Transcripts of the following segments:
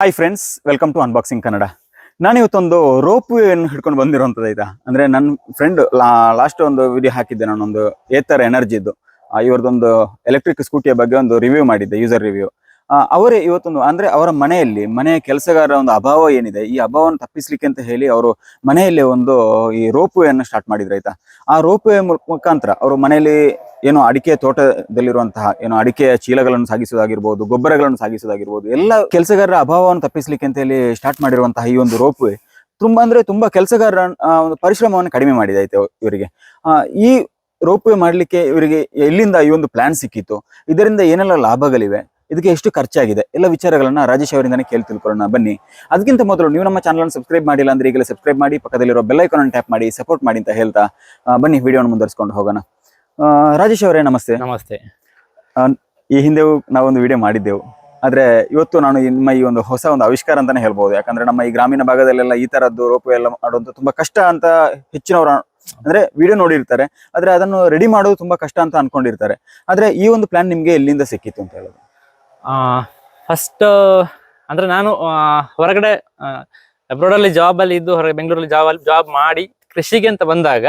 Hi friends welcome to unboxing Kannada ನಾನು ಇವತ್ತೊಂದು rope ವೇಯನ್ನು ಹಿಡ್ಕೊಂಡು ಬಂದಿರುವಂಥದ್ದು ಆಯ್ತಾ? ಅಂದ್ರೆ ನನ್ನ ಫ್ರೆಂಡ್ ಲಾಸ್ಟ್ ಒಂದು ವಿಡಿಯೋ ಹಾಕಿದ್ದೆ ನಾನೊಂದು ಏತರ ಎನರ್ಜಿದ್ದು ಇವ್ರದ್ದೊಂದು ಎಲೆಕ್ಟ್ರಿಕ್ ಸ್ಕೂಟಿಯ ಬಗ್ಗೆ ಒಂದು ರಿವ್ಯೂ ಮಾಡಿದ್ದೆ ಯೂಸರ್ ರಿವ್ಯೂ ಅವರೇ ಇವತ್ತೊಂದು, ಅಂದ್ರೆ ಅವರ ಮನೆಯಲ್ಲಿ, ಮನೆಯ ಕೆಲಸಗಾರರ ಒಂದು ಅಭಾವ ಏನಿದೆ, ಈ ಅಭಾವವನ್ನು ತಪ್ಪಿಸ್ಲಿಕ್ಕೆ ಅಂತ ಹೇಳಿ ಅವರು ಮನೆಯಲ್ಲೇ ಒಂದು, ಈ ರೋಪ್ ವೇಯನ್ನು ಸ್ಟಾರ್ಟ್ ಮಾಡಿದ್ರು, ಆಯ್ತಾ? ಆ ರೋಪ್ ವೇ ಮುಖಾಂತರ ಅವರು ಮನೆಯಲ್ಲಿ ಏನು ಅಡಿಕೆ ತೋಟದಲ್ಲಿರುವಂತಹ, ಏನು ಅಡಿಕೆಯ ಚೀಲಗಳನ್ನು ಸಾಗಿಸುವುದಾಗಿರ್ಬೋದು, ಗೊಬ್ಬರಗಳನ್ನು ಸಾಗಿಸೋದಾಗಿರ್ಬೋದು ಎಲ್ಲ ಕೆಲಸಗಾರರ ಅಭಾವವನ್ನು ತಪ್ಪಿಸ್ಲಿಕ್ಕೆ ಅಂತ ಹೇಳಿ ಸ್ಟಾರ್ಟ್ ಮಾಡಿರುವಂತಹ ಈ ಒಂದು ರೋಪ್ ವೇ ತುಂಬಾ, ಅಂದ್ರೆ ತುಂಬಾ ಕೆಲಸಗಾರರ ಒಂದು ಪರಿಶ್ರಮವನ್ನು ಕಡಿಮೆ ಮಾಡಿದೆ, ಆಯ್ತು, ಇವರಿಗೆ. ಈ ರೋಪ್ ವೇ ಮಾಡಲಿಕ್ಕೆ ಇವರಿಗೆ ಎಲ್ಲಿಂದ ಈ ಒಂದು ಪ್ಲಾನ್ ಸಿಕ್ಕಿತ್ತು? ಇದರಿಂದ ಏನೆಲ್ಲ ಲಾಭಗಳಿವೆ? ಇದಕ್ಕೆ ಎಷ್ಟು ಖರ್ಚಾಗಿದೆ? ಎಲ್ಲ ವಿಚಾರಗಳನ್ನ ರಾಜೇಶ್ ಅವರಿಂದಾನೆ ಕೇಳಿ ತಿಳ್ಕೊಳ್ಳೋಣ. ಬನ್ನಿ. ಅದಕ್ಕಿಂತ ಮೊದಲು ನೀವು ನಮ್ಮ ಚಾನಲ್ ಸಬ್ಸ್ಕ್ರೈಬ್ ಮಾಡಿಲ್ಲ ಅಂದ್ರೆ ಈಗಲೇ ಸಬ್ಸ್ಕ್ರೈಬ್ ಮಾಡಿ ಪಕ್ಕದಲ್ಲಿರೋ ಬೆಲ್ ಐಕಾನ್ ಟ್ಯಾಪ್ ಮಾಡಿ ಸಪೋರ್ಟ್ ಮಾಡಿ ಅಂತ ಹೇಳ್ತಾ ಬನ್ನಿ ವಿಡಿಯೋನ ಮುಂದುವರಿಸ್ಕೊಂಡು ಹೋಗೋಣ. ರಾಜೇಶ್ ಅವರೇ ನಮಸ್ತೆ. ನಮಸ್ತೆ. ಈ ಹಿಂದೆ ನಾವೊಂದು ವಿಡಿಯೋ ಮಾಡಿದ್ದೆವು. ಆದ್ರೆ ಇವತ್ತು ನಾನು ನಿಮ್ಮ ಈ ಒಂದು ಹೊಸ ಒಂದು ಆವಿಷ್ಕಾರ ಅಂತಾನೆ ಹೇಳ್ಬೋದು. ಯಾಕಂದ್ರೆ ನಮ್ಮ ಈ ಗ್ರಾಮೀಣ ಭಾಗದಲ್ಲೆಲ್ಲ ಈ ತರದ್ದು ರೋಪ್ ಎಲ್ಲ ಮಾಡೋದು ತುಂಬಾ ಕಷ್ಟ ಅಂತ ಹೆಚ್ಚಿನವರು ಅಂದ್ರೆ ವಿಡಿಯೋ ನೋಡಿರ್ತಾರೆ. ಆದ್ರೆ ಅದನ್ನು ರೆಡಿ ಮಾಡೋದು ತುಂಬಾ ಕಷ್ಟ ಅಂತ ಅನ್ಕೊಂಡಿರ್ತಾರೆ. ಆದ್ರೆ ಈ ಒಂದು ಪ್ಲಾನ್ ನಿಮ್ಗೆ ಎಲ್ಲಿಂದ ಸಿಕ್ಕಿತ್ತು ಅಂತ ಹೇಳೋದು? ಫಸ್ಟ್ ಅಂದ್ರೆ ನಾನು ಹೊರಗಡೆ ಅಬ್ರೋಡ್ ಅಲ್ಲಿ ಜಾಬ್ ಅಲ್ಲಿ ಇದ್ದು ಹೊರಗೆ ಬೆಂಗಳೂರಲ್ಲಿ ಜಾಬ್ ಅಲ್ಲಿ ಜಾಬ್ ಮಾಡಿ ಕೃಷಿಗೆ ಅಂತ ಬಂದಾಗ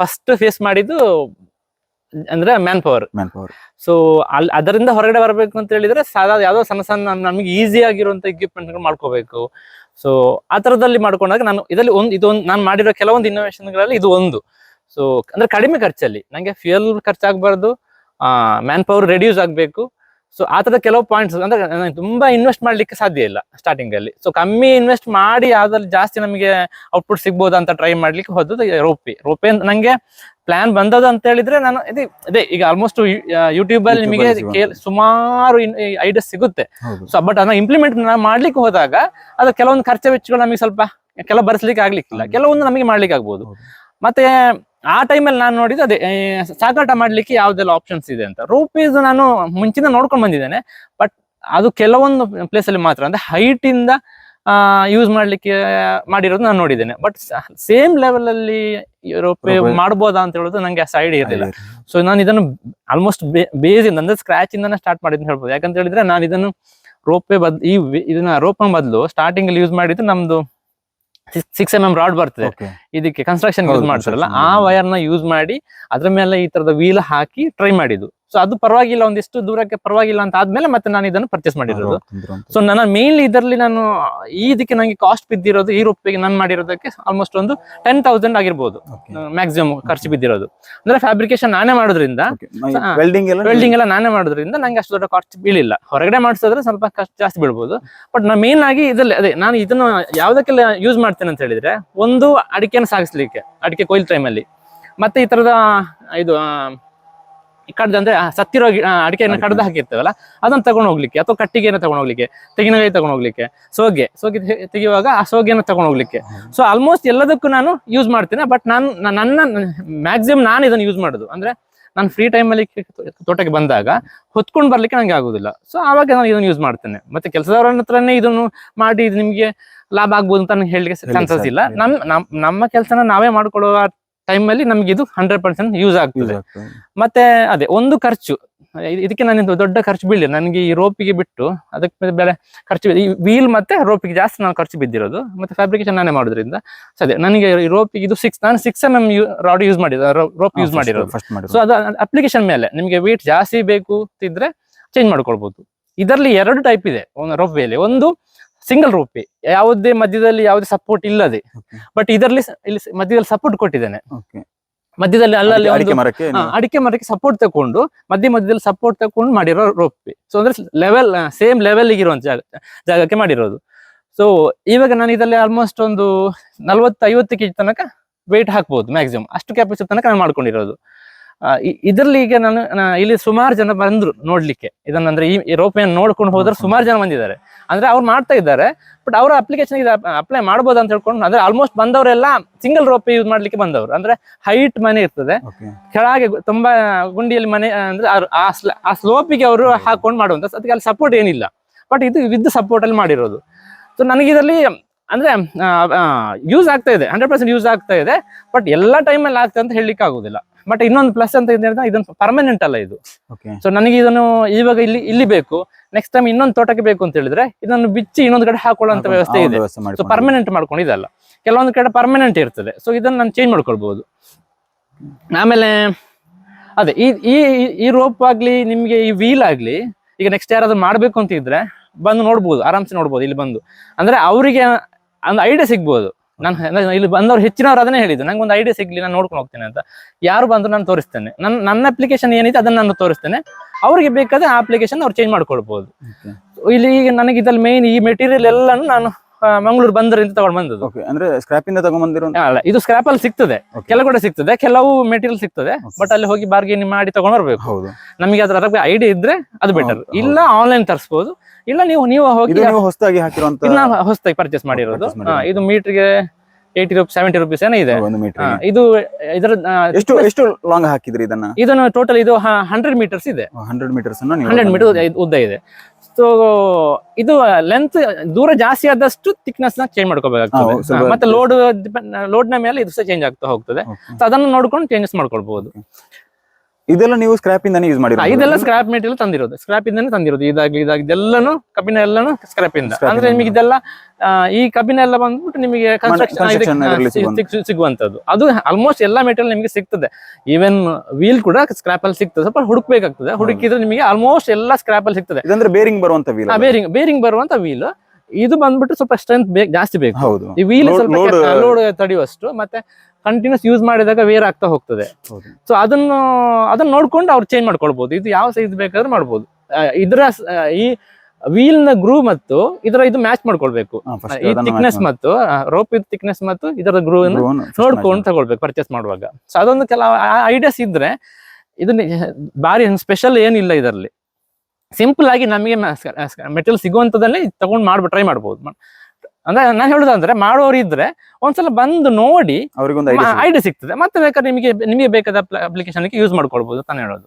ಫಸ್ಟ್ ಫೇಸ್ ಮಾಡಿದ್ದು ಅಂದ್ರೆ man power man power so ಅಲ್ಲಿ ಅದರಿಂದ ಹೊರಗಡೆ ಬರಬೇಕು ಅಂತ ಹೇಳಿದ್ರೆ ಸಾದಾ ಯಾವ್ದೋ ಸಣ್ಣ ಸಣ್ಣ ನಮಗೆ ಈಸಿ ಆಗಿರುವಂತ ಇಕ್ವಿಪ್ಮೆಂಟ್ ಮಾಡ್ಕೋಬೇಕು. ಸೊ ಆ ತರದಲ್ಲಿ ಮಾಡ್ಕೊಂಡಾಗ ನಾನು ಇದರಲ್ಲಿ ಒಂದು ಇದೊಂದು ನಾನು ಮಾಡಿರೋ ಕೆಲವೊಂದು ಇನ್ನೋವೇಷನ್ಗಳಲ್ಲಿ ಇದು ಒಂದು. ಸೊ ಅಂದ್ರೆ ಕಡಿಮೆ ಖರ್ಚಲ್ಲಿ ನಂಗೆ ಫ್ಯೂಯಲ್ ಖರ್ಚಾಗಬಾರ್ದು ಮ್ಯಾನ್ ಪವರ್ ರೆಡ್ಯೂಸ್ ಆಗಬೇಕು. ಸೊ ಆ ಥರದ ಕೆಲವು ಪಾಯಿಂಟ್ಸ್ ಅಂದ್ರೆ ನನಗೆ ತುಂಬಾ ಇನ್ವೆಸ್ಟ್ ಮಾಡ್ಲಿಕ್ಕೆ ಸಾಧ್ಯ ಇಲ್ಲ ಸ್ಟಾರ್ಟಿಂಗ್ ಅಲ್ಲಿ. ಸೊ ಕಮ್ಮಿ ಇನ್ವೆಸ್ಟ್ ಮಾಡಿ ಯಾವ್ದ್ರಲ್ಲಿ ಜಾಸ್ತಿ ನಮಗೆ ಔಟ್ಪುಟ್ ಸಿಗ್ಬೋದು ಅಂತ ಟ್ರೈ ಮಾಡ್ಲಿಕ್ಕೆ ಹೋದದ್ದು ರೋಪಿ. ರೋಪಿ ನಂಗೆ ಪ್ಲಾನ್ ಬಂದದ್ದು ಅಂತ ಹೇಳಿದ್ರೆ ನಾನು ಇದೇ ಅದೇ ಈಗ ಆಲ್ಮೋಸ್ಟ್ ಯೂಟ್ಯೂಬ್ ಅಲ್ಲಿ ನಿಮಗೆ ಸುಮಾರು ಐಡಿಯಾಸ್ ಸಿಗುತ್ತೆ. ಸೊ ಬಟ್ ಅದನ್ನ ಇಂಪ್ಲಿಮೆಂಟ್ ಮಾಡ್ಲಿಕ್ಕೆ ಹೋದಾಗ ಅದು ಕೆಲವೊಂದು ಖರ್ಚು ವೆಚ್ಚಗಳು ನಮಗೆ ಸ್ವಲ್ಪ ಕೆಲವು ಭರಿಸ್ಲಿಕ್ಕೆ ಆಗ್ಲಿಕ್ಕಿಲ್ಲ. ಕೆಲವೊಂದು ನಮಗೆ ಮಾಡ್ಲಿಕ್ಕೆ ಆಗ್ಬೋದು. ಮತ್ತೆ ಆ ಟೈಮಲ್ಲಿ ನಾನು ನೋಡಿದ್ದು ಅದೇ ಆ, ಸಾಗಾಟ ಮಾಡ್ಲಿಕ್ಕೆ ಯಾವ್ದೆಲ್ಲ ಆಪ್ಷನ್ಸ್ ಇದೆ ಅಂತ. ರೂಪೀಸ್ ನಾನು ಮುಂಚಿನ ನೋಡ್ಕೊಂಡು ಬಂದಿದ್ದೇನೆ ಬಟ್ ಅದು ಕೆಲವೊಂದು ಪ್ಲೇಸ್ ಅಲ್ಲಿ ಮಾತ್ರ. ಅಂದ್ರೆ ಹೈಟ್ ಇಂದ ಯೂಸ್ ಮಾಡ್ಲಿಕ್ಕೆ ಮಾಡಿರೋದು ನಾನು ನೋಡಿದ್ದೇನೆ. ಬಟ್ ಸೇಮ್ ಲೆವೆಲ್ ಅಲ್ಲಿ ರೋಪೇ ಮಾಡ್ಬೋದಾ ಅಂತ ಹೇಳೋದು ನಂಗೆ ಅಷ್ಟು ಐಡಿಯಾ ಇರಲಿಲ್ಲ. ಸೊ ನಾನು ಇದನ್ನು ಆಲ್ಮೋಸ್ಟ್ ಬೇಸ್ ಇಂದ ಅಂದ್ರೆ ಸ್ಕ್ರಾಚ್ ಇಂದಾನೆ ಸ್ಟಾರ್ಟ್ ಮಾಡಿದ್ದು ಹೇಳ್ಬೋದು. ಯಾಕಂತ ಹೇಳಿದ್ರೆ ನಾನು ಇದನ್ನು ರೋಪೇ ಬದ್ ಈ ಇದನ್ನ ರೋಪ್ ಬದಲು ಸ್ಟಾರ್ಟಿಂಗ್ ಅಲ್ಲಿ ಯೂಸ್ ಮಾಡಿದ್ದು ನಮ್ದು ಸಿಕ್ಸ್ ಎಂ ಎಂ ರಾಡ್ ಬರ್ತದೆ. ಇದಕ್ಕೆ ಕನ್ಸ್ಟ್ರಕ್ಷನ್ ಯೂಸ್ ಮಾಡ್ತಾರಲ್ಲ ಆ. ವೈರ್ನ ಯೂಸ್ ಮಾಡಿ ಅದ್ರ ಮೇಲೆ ಈ ತರದ ವೀಲ್ ಹಾಕಿ ಟ್ರೈ ಮಾಡಿದ್ದು ಸೊ ಅದು ಪರವಾಗಿಲ್ಲ ಒಂದಿಷ್ಟು ದೂರಕ್ಕೆ ಪರವಾಗಿಲ್ಲ ಅಂತ ಆದ್ಮೇಲೆ ಮತ್ತೆ ನಾನು ಇದನ್ನು ಪರ್ಚೇಸ್ ಮಾಡಿರೋದು. ಸೊ ನನ್ನ ಮೇನ್ಲಿ ಇದರಲ್ಲಿ ನಾನು ಈ ಇದಕ್ಕೆ ನನಗೆ ಕಾಸ್ಟ್ ಬಿದ್ದಿರೋದು ಈ ರೂಪಿಗೆ ನಾನು ಮಾಡಿರೋದಕ್ಕೆ ಆಲ್ಮೋಸ್ಟ್ ಒಂದು ಟೆನ್ ತೌಸಂಡ್ ಆಗಿರ್ಬೋದು. ಮ್ಯಾಕ್ಸಿಮಮ್ ಖರ್ಚು ಬಿದ್ದಿರೋದು. ಅಂದ್ರೆ ಫ್ಯಾಬ್ರಿಕೇಶನ್ ನಾನೇ ಮಾಡೋದ್ರಿಂದ ವೆಲ್ಡಿಂಗ್ ಎಲ್ಲ ನಾನೇ ಮಾಡೋದ್ರಿಂದ ನಂಗೆ ಅಷ್ಟು ದೊಡ್ಡ ಕಾಸ್ಟ್ ಬೀಳಿಲ್ಲ. ಹೊರಗಡೆ ಮಾಡಿಸಿದ್ರೆ ಸ್ವಲ್ಪ ಕಷ್ಟ ಜಾಸ್ತಿ ಬೀಳ್ಬೋದು. ಬಟ್ ನಾನು ಮೇನ್ ಆಗಿ ಇದರಲ್ಲಿ ಅದೇ ನಾನು ಇದನ್ನು ಯಾವ್ದಕ್ಕೆಲ್ಲ ಯೂಸ್ ಮಾಡ್ತೇನೆ ಅಂತ ಹೇಳಿದ್ರೆ ಒಂದು ಅಡಿಕೆನ ಸಾಗಿಸ್ಲಿಕ್ಕೆ ಅಡಿಕೆ ಕೊಯ್ಲು ಟೈಮಲ್ಲಿ ಮತ್ತೆ ಈ ತರದ ಇದು ಕಡ್ದು ಅಂದ್ರೆ ಸತ್ತಿರೋ ಅಡಿಕೆಯನ್ನು. ಕಡ್ದು ಹಾಕಿರ್ತೇವಲ್ಲ ಅದನ್ನ ತಗೊಂಡು ಹೋಗ್ಲಿಕ್ಕೆ ಅಥವಾ ಕಟ್ಟಿಗೆಯನ್ನು ತಗೊಂಡು ಹೋಗ್ಲಿಕ್ಕೆ ತೆಂಗಿನಕಾಯಿ ತಗೊಂಡು ಹೋಗ್ಲಿಕ್ಕೆ ಸೋಗೆ ಸೋಗೆ ತೆಗೆಯುವಾಗ ಆ ಸೋಗೆನ ತಗೊಂಡು ಹೋಗ್ಲಿಕ್ಕೆ. ಸೊ ಆಲ್ಮೋಸ್ಟ್ ಎಲ್ಲದಕ್ಕೂ ನಾನು ಯೂಸ್ ಮಾಡ್ತೇನೆ ಬಟ್ ನಾನು ನನ್ನ ಮ್ಯಾಕ್ಸಿಮಮ್ ನಾನು ಇದನ್ನು ಯೂಸ್ ಮಾಡೋದು. ಅಂದ್ರೆ ನಾನು ಫ್ರೀ ಟೈಮಲ್ಲಿ ತೋಟಕ್ಕೆ ಬಂದಾಗ ಹೊತ್ಕೊಂಡು ಬರ್ಲಿಕ್ಕೆ ನಂಗೆ ಆಗುದಿಲ್ಲ. ಸೊ ಆವಾಗ ನಾನು ಇದನ್ನು ಯೂಸ್ ಮಾಡ್ತೇನೆ. ಮತ್ತೆ ಕೆಲಸದವರ ಹತ್ರನೇ ಇದನ್ನು ಮಾಡಿ ಇದು ನಿಮ್ಗೆ ಲಾಭ ಆಗ್ಬೋದು ಅಂತ ನನಗೆ ಹೇಳಲಿಕ್ಕೆ ಚಾನ್ಸಸ್ ಇಲ್ಲ. ನಮ್ಮ ನಮ್ ನಮ್- ನಮ್ಮ ಕೆಲಸನ ನಾವೇ ಮಾಡ್ಕೊಳ್ಳುವ ಟೈಮಲ್ಲಿ ನಮ್ಗೆ ಇದು ಹಂಡ್ರೆಡ್ ಪರ್ಸೆಂಟ್ ಯೂಸ್ ಆಗ್ತದೆ. ಮತ್ತೆ ಅದೇ ಒಂದು ಖರ್ಚು. ಇದಕ್ಕೆ ನಾನು ದೊಡ್ಡ ಖರ್ಚು ಬೀಳಿಲ್ಲ ನನಗೆ ಈ ರೋಪಿಗೆ ಬಿಟ್ಟು ಅದಕ್ಕೆ ಬೇರೆ ಖರ್ಚು ಈ ವೀಲ್ ಮತ್ತೆ ರೋಪಿಗೆ ಜಾಸ್ತಿ ನಾನು ಖರ್ಚು ಬಿದ್ದಿರೋದು. ಮತ್ತೆ ಫ್ಯಾಬ್ರಿಕೇಶನ್ ನಾನೇ ಮಾಡೋದ್ರಿಂದ. ಸೊ ಅದೇ ನನಗೆ ಈ ರೋಪಿಗೆ ಇದು ಸಿಕ್ಸ್ ನಾನು six M M rod use ಮಾಡಿದ ರೋಪ್ ಯೂಸ್ ಮಾಡಿರೋದು. ಸೊ ಅದು ಅಪ್ಲಿಕೇಶನ್ ಮೇಲೆ ನಿಮಗೆ ವೇಟ್ ಜಾಸ್ತಿ ಬೇಕು ಅಂತಿದ್ರೆ ಚೇಂಜ್ ಮಾಡ್ಕೊಳ್ಬಹುದು ಇದರಲ್ಲಿ ಎರಡು ಟೈಪ್ ಇದೆ ರೋಪ್ ವೇಲಿ ಒಂದು ಸಿಂಗಲ್ ರೂಪಿ ಯಾವುದೇ ಮಧ್ಯದಲ್ಲಿ ಯಾವುದೇ ಸಪೋರ್ಟ್ ಇಲ್ಲದೆ. ಬಟ್ ಇದರಲ್ಲಿ ಇಲ್ಲಿ ಮಧ್ಯದಲ್ಲಿ ಸಪೋರ್ಟ್ ಕೊಟ್ಟಿದ್ದೇನೆ. ಮಧ್ಯದಲ್ಲಿ ಅಲ್ಲಲ್ಲಿ ಅಡಿಕೆ- ಮರಕ್ಕೆ ಅಡಿಕೆ ಮರಕ್ಕೆ ಸಪೋರ್ಟ್ ತಕೊಂಡು ಮಧ್ಯ ಮಧ್ಯದಲ್ಲಿ ಸಪೋರ್ಟ್ ತಕೊಂಡು ಮಾಡಿರೋ ರೋಪಿ ಸೊ ಅಂದ್ರೆ ಲೆವೆಲ್ ಸೇಮ್ ಲೆವೆಲ್ ಇರುವಂತ ಜಾಗ ಜಾಗಕ್ಕೆ ಮಾಡಿರೋದು. ಸೊ ಇವಾಗ ನಾನು ಇದರಲ್ಲಿ ಆಲ್ಮೋಸ್ಟ್ ಒಂದು ನಲ್ವತ್ತು ಐವತ್ತು ಕೆಜಿ ತನಕ ವೆಯ್ಟ್ ಹಾಕ್ಬಹುದು ಮ್ಯಾಕ್ಸಿಮಮ್ ಅಷ್ಟು ಕೆಪಾಸಿಟಿ ತನಕ ನಾನು ಮಾಡ್ಕೊಂಡಿರೋದು. ಇದ್ರಲ್ಲಿ ಈಗ ನಾನು ಇಲ್ಲಿ ಸುಮಾರು ಜನ ಬಂದ್ರು ನೋಡ್ಲಿಕ್ಕೆ. ಇದನ್ನ ಅಂದ್ರೆ ಈ ರೋಪೆಯನ್ನು ನೋಡ್ಕೊಂಡು ಹೋದ್ರೆ ಸುಮಾರು ಜನ ಬಂದಿದ್ದಾರೆ. ಅಂದ್ರೆ ಅವ್ರು ಮಾಡ್ತಾ ಇದ್ದಾರೆ ಬಟ್ ಅವರ ಅಪ್ಲಿಕೇಶನ್ ಇದು ಅಪ್ಲೈ ಮಾಡ್ಬೋದು ಅಂತ ಹೇಳ್ಕೊಂಡು ಅಂದ್ರೆ ಆಲ್ಮೋಸ್ಟ್ ಬಂದವರೆಲ್ಲ ಸಿಂಗಲ್ ರೋಪಿ ಯೂಸ್ ಮಾಡ್ಲಿಕ್ಕೆ ಬಂದವರು. ಅಂದ್ರೆ ಹೈಟ್ ಮನೆ ಇರ್ತದೆ. ಕೆಳಗೆ ತುಂಬಾ ಗುಂಡಿಯಲ್ಲಿ ಮನೆ ಅಂದ್ರೆ ಆ- ಆ ಸ್ಲ- ಆ ಸ್ಲೋಪಿಗೆ ಅವರು ಹಾಕೊಂಡು ಮಾಡುವಂತ ಅದಕ್ಕೆ ಅಲ್ಲಿ ಸಪೋರ್ಟ್ ಏನಿಲ್ಲ. ಬಟ್ ಇದು ವಿದ್ ಸಪೋರ್ಟ್ ಅಲ್ಲಿ ಮಾಡಿರೋದು. ಸೊ ನನಗೆ ಇದರಲ್ಲಿ ಅಂದ್ರೆ ಯೂಸ್ ಆಗ್ತಾ ಇದೆ. ಹಂಡ್ರೆಡ್ ಪರ್ಸೆಂಟ್ ಯೂಸ್ ಆಗ್ತಾ ಇದೆ. ಬಟ್ ಎಲ್ಲ ಟೈಮಲ್ಲಿ ಆಗ್ತದೆ ಅಂತ ಹೇಳಲಿಕ್ಕೆ ಆಗುದಿಲ್ಲ ಬಟ್ ಇನ್ನೊಂದು ಪ್ಲಸ್ ಅಂತ ಇದೆ ಇದೊಂದು ಪರ್ಮನೆಂಟ್ ಅಲ್ಲ ಇದು. ಸೊ ನನಗೆ ಇದನ್ನು ಇವಾಗ ಇಲ್ಲಿ ಇಲ್ಲಿ ಬೇಕು. ನೆಕ್ಸ್ಟ್ ಟೈಮ್ ಇನ್ನೊಂದು ತೋಟಕ್ಕೆ ಬೇಕು ಅಂತ ಹೇಳಿದ್ರೆ ಇದನ್ನು ಬಿಚ್ಚಿ ಇನ್ನೊಂದು ಕಡೆ ಹಾಕೊಳ್ಳುವಂತ ವ್ಯವಸ್ಥೆ ಇದೆ. ಸೊ ಪರ್ಮನೆಂಟ್ ಮಾಡ್ಕೊಂಡು ಇದಲ್ಲ. ಕೆಲವೊಂದು ಕಡೆ ಪರ್ಮನೆಂಟ್ ಇರ್ತದೆ. ಸೊ ಇದನ್ನ ನಾನು ಚೇಂಜ್ ಮಾಡ್ಕೊಳ್ಬಹುದು ಆಮೇಲೆ ಅದೇ ಈ ಈ ಈ ರೋಪ್ ಆಗ್ಲಿ ನಿಮ್ಗೆ ಈ ವೀಲ್ ಆಗ್ಲಿ ಈಗ ನೆಕ್ಸ್ಟ್ ಯಾರಾದ್ರೂ ಮಾಡ್ಬೇಕು ಅಂತ ಇದ್ರೆ ಬಂದು ನೋಡ್ಬೋದು ಆರಾಮ್ಸೆ ನೋಡ್ಬೋದು ಇಲ್ಲಿ ಬಂದು. ಅಂದ್ರೆ ಅವರಿಗೆ ಒಂದು ಐಡಿಯಾ ಸಿಗ್ಬೋದು. ನಾನು ಇಲ್ಲಿ ಬಂದವ್ರು ಹೆಚ್ಚಿನವ್ರು ಅದನ್ನೇ ಹೇಳಿದ್ದು. ನಂಗೆ ಒಂದು ಐಡಿಯಾ ಸಿಗ್ಲಿ ನಾನು ನೋಡ್ಕೊಂಡು ಹೋಗ್ತೇನೆ ಅಂತ. ಯಾರು ಬಂದ್ರು ನಾನು ತೋರಿಸ್ತೇನೆ. ನನ್ನ ನನ್ನ ಅಪ್ಲಿಕೇಶನ್ ಏನಿದೆ ಅದನ್ನ ನಾನು ತೋರಿಸ್ತೇನೆ. ಅವ್ರಿಗೆ ಬೇಕಾದ್ರೆ ಆ ಅಪ್ಲಿಕೇಶನ್ ಅವ್ರು ಚೇಂಜ್ ಮಾಡ್ಕೊಳ್ಬಹುದು ಇಲ್ಲಿ ಈಗ ನನಗೆ ಇದ್ರಲ್ಲಿ ಮೇನ್ ಈ ಮೆಟೀರಿಯಲ್ ಎಲ್ಲಾನು ನಾನು ಮಂಗಳೂರು ಬಂದರಿಂದ ತಗೊಂಡ್ ಬಂದದ್ದು. ಓಕೆ ಅಂದ್ರೆ ಸ್ಕ್ರಾಪ್ ಇಂದ ತಗೊಂಡ್ಬಂದಿರೋ ಅಲ್ಲ ಇದು ಸ್ಕ್ರಾಪ್ ಅಲ್ಲಿ ಸಿಗ್ತದೆ. ಕೆಲವು ಕೂಡ ಸಿಗ್ತದೆ ಕೆಲವು ಮೆಟೀರಿಯಲ್ ಸಿಗ್ತದೆ ಬಟ್ ಅಲ್ಲಿ ಹೋಗಿ ಬಾರ್ಗೇನ್ ಮಾಡಿ ತಗೊಂಡ್ ಬರ್ಬೇಕು. ಹೌದು. ನಮಗೆ ಅದ್ರ ಐಡಿಯಾ ಇದ್ರೆ ಅದು ಬೆಟರ್. ಇಲ್ಲ ಆನ್ಲೈನ್ ತರಿಸಬಹುದು ಇಲ್ಲ ನೀವು ನೀವು ಹೋಗಿ ಹೊಸದಾಗಿ ಹಾಕಿರುವಂತ ಹೊಸದಾಗಿ ಪರ್ಚೇಸ್ ಮಾಡಿರೋದು. ಇದು ಮೀಟರ್ಗೆ ಏಯ್ಟಿ ರುಪೀಸ್ ಸೆವೆಂಟಿ ರುಪೀಸ್ ಏನೋ ಇದೆ. ಒಂದು ಹಾ, ಇದು. ಇದರ ಎಷ್ಟು ಎಷ್ಟು ಲಾಂಗ್ ಹಾಕಿದ್ರಿ ಇದನ್ನ? ಇದನ್ನು ಟೋಟಲ್ ಇದು ಹಂಡ್ರೆಡ್ ಮೀಟರ್ಸ್ ಇದೆ. ಹಂಡ್ರೆಡ್ ಮೀಟರ್ಸ್ ಅನ್ನ ನೀವು ಹಂಡ್ರೆಡ್ ಮೀಟರ್ ಉದ್ದ ಇದೆ. ಸೊ ಇದು ಲೆಂತ್ ದೂರ ಜಾಸ್ತಿ ಆದಷ್ಟು ಥಿಕ್ನೆಸ್ನ ಚೇಂಜ್ ಮಾಡ್ಕೋಬೇಕಾಗ್ತದೆ. ಹಾ, ಸ್ವಲ್ಪ ಮತ್ತೆ ಲೋಡ್ ಲೋಡ್ನ ಮೇಲೆ ಇದು ಸಹ ಚೇಂಜ್ ಆಗ್ತಾ ಹೋಗ್ತದೆ. Okay. ಸೊ ಅದನ್ನು ನೋಡ್ಕೊಂಡು ಚೇಂಜಸ್ ಮಾಡ್ಕೊಳ್ಬಹುದು ಇದೆಲ್ಲ ನೀವು ಸ್ಕ್ರಾಪ್ ಇಂದಾನೆ ಯೂಸ್ ಮಾಡಿ ಇದೆಲ್ಲ ಸ್ಕ್ರಾಪ್ ಮೆಟೀರಿಯಲ್ ತಂದಿರೋದು. ಸ್ಕ್ರಾಪ್ ಇಂದಾನೆ ತಂದಿರೋದು. ಇದಾಗ್ಲಿ ಇದಾಗ್ಲಿ ಎಲ್ಲಾನು ಕಬ್ಬಿನ ಎಲ್ಲಾನು ಸ್ಕ್ರಾಪ್ ಇಂದ. ಅಂದ್ರೆ. ನಿಮಗೆ ಇದೆಲ್ಲ ಈ ಕಬ್ಬಿನ ಎಲ್ಲ ಬಂದ್ಬಿಟ್ಟು ನಿಮಗೆ ಕನ್ಸ್ಟ್ರಕ್ಷನ್ ಸಿಗುವಂತದ್ದು ಅದು ಆಲ್ಮೋಸ್ಟ್ ಎಲ್ಲಾ ಮೆಟೀರಿಯಲ್ ನಿಮಗೆ ಸಿಗ್ತದೆ. ಈವನ್ ವೀಲ್ ಕೂಡ ಸ್ಕ್ರಾಪ್ ಅಲ್ಲಿ ಸಿಗ್ತದೆ. ಸ್ವಲ್ಪ ಹುಡುಕ್ಬೇಕಾಗ್ತದೆ. ಹುಡುಕಿದ್ರೆ ನಿಮಗೆ ಆಲ್ಮೋಸ್ಟ್ ಎಲ್ಲ ಸ್ಕ್ರಾಪ್ ಅಲ್ಲಿ ಸಿಗ್ತದೆ. ಇದಂದ್ರೆ ಬೇರಿಂಗ್ ಬರುವಂತ ವೀಲ್ ಬೇರಿಂಗ್ ಬೇರಿಂಗ್ ಬರುವಂತ ವೀಲ್ ಇದು ಬಂದ್ಬಿಟ್ಟು ಸ್ವಲ್ಪ ಸ್ಟ್ರೆಂತ್ ಜಾಸ್ತಿ ಬೇಕು. ಹೌದು. ಈ ವೀಲ್ ಸ್ವಲ್ಪ ಲೋಡ್ ತಡೆಯುವಷ್ಟು. ಮತ್ತೆ ಕಂಟಿನ್ಯೂಸ್ ಯೂಸ್ ಮಾಡಿದಾಗ ವೇರ್ ಆಗ್ತಾ ಹೋಗ್ತದೆ. ಸೊ ಅದನ್ನು ಅದನ್ನ ನೋಡ್ಕೊಂಡು ಅವ್ರು ಚೇಂಜ್ ಮಾಡ್ಕೊಳ್ಬಹುದು ಇದು ಯಾವ ಸೈಜ್ ಬೇಕಾದ್ರೂ ಮಾಡ್ಬೋದು. ಇದರ ಈ ವೀಲ್ನ ಗ್ರೂ ಮತ್ತು ಇದರ ಇದು ಮ್ಯಾಚ್ ಮಾಡ್ಕೊಳ್ಬೇಕು. ಈ ತಿಕ್ನೆಸ್ ಥಿಕ್ನೆಸ್ ಮತ್ತು ರೋಪ್ ಇದು ಥಿಕ್ನೆಸ್ ಮತ್ತು ಇದರ ಗ್ರೂ ಮಾಡಿ. ನೋಡ್ಕೊಂಡು ತಗೊಳ್ಬೇಕು ಪರ್ಚೇಸ್ ಮಾಡುವಾಗ. ಸೊ ಅದೊಂದು ಕೆಲವು ಐಡಿಯಾಸ್ ಇದ್ರೆ ಇದನ್ನ ಬಾರಿ ಸ್ಪೆಷಲ್ ಏನಿಲ್ಲ ಇದರಲ್ಲಿ. ಸಿಂಪಲ್ ಆಗಿ ನಮಗೆ ಮೆಟೀರಿಯಲ್ ಸಿಗುವಂತದಲ್ಲಿ ತಗೊಂಡು ಮಾಡ್ಬಿಟ್ಟು ಟ್ರೈ ಮಾಡ್ಬೋದು. ಅಂದ್ರೆ ನಾನು ಹೇಳುದಂದ್ರೆ ಮಾಡೋರು ಇದ್ರೆ ಒಂದ್ಸಲ ಬಂದು ನೋಡಿ ಅವರಿಗೊಂದು. ಐಡಿಯಾ ಸಿಗ್ತದೆ. ಮತ್ತೆ ಬೇಕಾದ್ರೆ ನಿಮಗೆ ನಿಮಗೆ ಬೇಕಾದ ಅಪ್ಲಿಕೇಶನ್ ಯೂಸ್ ಮಾಡ್ಕೊಳ್ಬಹುದು ತಾನು ಹೇಳೋದು.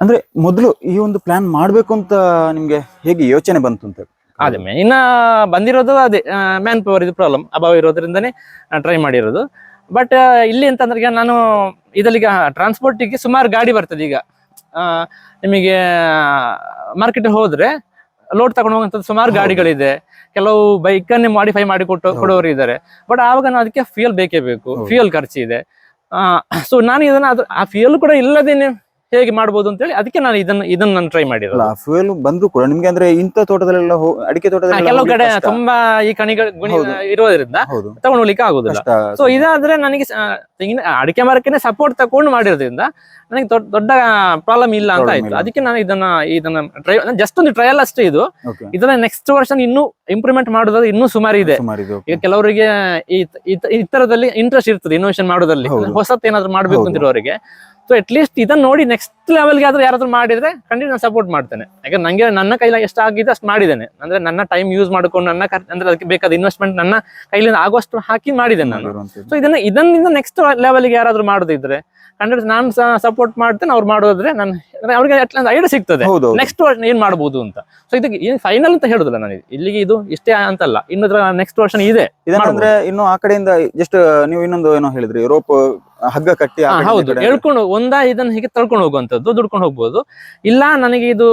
ಅಂದ್ರೆ ಮೊದಲು ಈ ಒಂದು ಪ್ಲಾನ್ ಮಾಡ್ಬೇಕು ಅಂತ ನಿಮ್ಗೆ ಹೇಗೆ ಯೋಚನೆ ಬಂತು ಅಂತ ಅದೇ ಮೇನ್ ಬಂದಿರೋದು ಅದೇ ಮ್ಯಾನ್ ಪವರ್ ಇದು ಪ್ರಾಬ್ಲಮ್ ಅಭಾವ ಇರೋದ್ರಿಂದನೇ ಟ್ರೈ ಮಾಡಿರೋದು. ಬಟ್ ಇಲ್ಲಿ ಅಂತಂದ್ರೆ ಈಗ ನಾನು ಇದಲ್ಲಿಗ ಟ್ರಾನ್ಸ್ಪೋರ್ಟಿಗೆ ಸುಮಾರು ಗಾಡಿ ಬರ್ತದೆ ಈಗ. ನಿಮಗೆ ಮಾರ್ಕೆಟ್ ಹೋದ್ರೆ ಲೋಡ್ ತಗೊಂಡು ಹೋಗುವಂಥದ್ದು ಸುಮಾರು ಗಾಡಿಗಳಿದೆ. ಕೆಲವು ಬೈಕ್ ಅನ್ನೇ ಮಾಡಿಫೈ ಮಾಡಿ ಕೊಟ್ಟು ಕೊಡೋರು ಇದ್ದಾರೆ. ಬಟ್ ಆವಾಗ ನಾವು ಅದಕ್ಕೆ ಫ್ಯೂಯಲ್ ಬೇಕೇ ಬೇಕು. ಖರ್ಚು ಫ್ಯೂಯಲ್ ಆ ಸೊ ನಾನು ಇದನ್ನ ಅದು ಆ ಫ್ಯೂಯಲ್ ಕೂಡ ಇಲ್ಲದೇನೆ ಹೇಗೆ ಮಾಡ್ಬೋದು ಅಂತೇಳಿ ಅದಕ್ಕೆ ನಾನು ಇದನ್ನ ಇದನ್ನ ನಾನು ಟ್ರೈ ಮಾಡಿರೋದು. ಅಲ್ಲ ಫ್ಯೂಯಲ್ ಬಂದ್ರು ಕೂಡ ನಿಮ್ಗೆ ಅಂದ್ರೆ ಇಂಥ ತೋಟದಲ್ಲೆಲ್ಲ ಅಡಿಕೆ ತೋಟದಲ್ಲಿ ಕೆಲವು ಕಡೆ ತುಂಬಾ ಈ ಕಣಿಗಳು ಗುಣಿ. ಇರೋದ್ರಿಂದ ತಗೊಂಡು ಹೋಗ್ಲಿಕ್ಕೆ ಆಗುದಿಲ್ಲ. ಸೊ ಇದಾದ್ರೆ ನನಗೆ ತೆಂಗಿನ ಅಡಿಕೆ ಮರಕ್ಕೆ ಸಪೋರ್ಟ್ ತಕೊಂಡು ಮಾಡಿರೋದ್ರಿಂದ ನನಗೆ ದೊಡ್ಡ ಪ್ರಾಬ್ಲಮ್ ಇಲ್ಲ ಅಂತ ಆಯ್ತು. ಅದಕ್ಕೆ ನಾನು ಇದನ್ನ ಇದನ್ನ ಟ್ರೈ ಜಸ್ಟ್ ಒಂದು ಟ್ರಯಲ್ ಅಷ್ಟೇ ಇದು. ಇದನ್ನ ನೆಕ್ಸ್ಟ್ ವರ್ಷ ಇನ್ನೂ ಇಂಪ್ರೂವ್ಮೆಂಟ್ ಮಾಡೋದಾದ್ರೆ ಇನ್ನೂ ಸುಮಾರು ಇದೆ. ಈಗ ಕೆಲವರಿಗೆ ಈ ಈ- ಈ ತರದಲ್ಲಿ ಇಂಟ್ರೆಸ್ಟ್ ಇರ್ತದೆ ಇನೋವೇಷನ್ ಮಾಡೋದ್ರಲ್ಲಿ. ಹೊಸತ್ ಏನಾದ್ರು ಮಾಡ್ಬೇಕು. ಅಂತಿರೋರಿಗೆ ಸೊ ಅಟ್ ಲೀಸ್ಟ್ ಇದನ್ನ ನೋಡಿ ನೆಕ್ಸ್ಟ್ ಲೆವೆಲ್ಗೆ ಆದ್ರೂ ಯಾರಾದ್ರೂ ಮಾಡಿದ್ರೆ ಖಂಡಿತ ನಾನು ಸಪೋರ್ಟ್ ಮಾಡ್ತೇನೆ. ಯಾಕಂದ್ರೆ ನಂಗೆ ನನ್ನ ಕೈಲ ಎಷ್ಟು ಆಗಿದೆ ಅಷ್ಟು ಮಾಡಿದ್ದೇನೆ. ಅಂದ್ರೆ ನನ್ನ ಟೈಮ್ ಯೂಸ್ ಮಾಡ್ಕೊಂಡು ನನ್ನ ಅಂದ್ರೆ ಅದಕ್ಕೆ ಬೇಕಾದ ಇನ್ವೆಸ್ಟ್ಮೆಂಟ್ ನನ್ನ ಕೈಲಿಂದ ಆಗುವಷ್ಟು ಹಾಕಿ ಮಾಡಿದ್ದೇನೆ ನಾನು. ಸೊ ಇದನ್ನ ಇದನ್ನಿಂದ ನೆಕ್ಸ್ಟ್ ಲೆವೆಲ್ಗೆ ಯಾರಾದ್ರೂ ಮಾಡೋದಿದ್ರೆ ಖಂಡಿತ ನಾನು ಸಪೋರ್ಟ್ ಮಾಡ್ತೇನೆ ಅವ್ರು ಮಾಡೋದ್ರೆ ನಾನು ಅವ್ರಿಗೆ ಅಟ್ಲೀಸ್ಟ್ ಐಡಿಯಾ ಸಿಗ್ತದೆ. ನೆಕ್ಸ್ಟ್ ವರ್ಷ ಏನ್ ಮಾಡಬಹುದು ಅಂತ. ಸೊ ಇದಕ್ಕೆ ಏನ್ ಫೈನಲ್ ಅಂತ ಹೇಳುದಿಲ್ಲ ನಾನು. ಇಲ್ಲಿಗೆ ಇದು ಇಷ್ಟೇ ಅಂತಲ್ಲ. ಇನ್ನೊಂದ್ರ ನೆಕ್ಸ್ಟ್ ವರ್ಷನ್ ಇದೆ. ಇನ್ನು ಆ ಕಡೆಯಿಂದ ಜಸ್ಟ್ ನೀವು ಇನ್ನೊಂದು ಏನೋ ಹೇಳಿದ್ರಿ ರೋಪ್ ಹಗ್ಗ ಕಟ್ಟಿ ಹೌದು. ಎಳ್ಕೊಂಡು ಒಂದ ಇದನ್ನ ಹೀಗೆ ತಳ್ಕೊಂಡು ಹೋಗುವಂತದ್ದು ದುಡ್ಕೊಂಡು ಹೋಗ್ಬೋದು. ಇಲ್ಲ ನನಗೆ ಇದು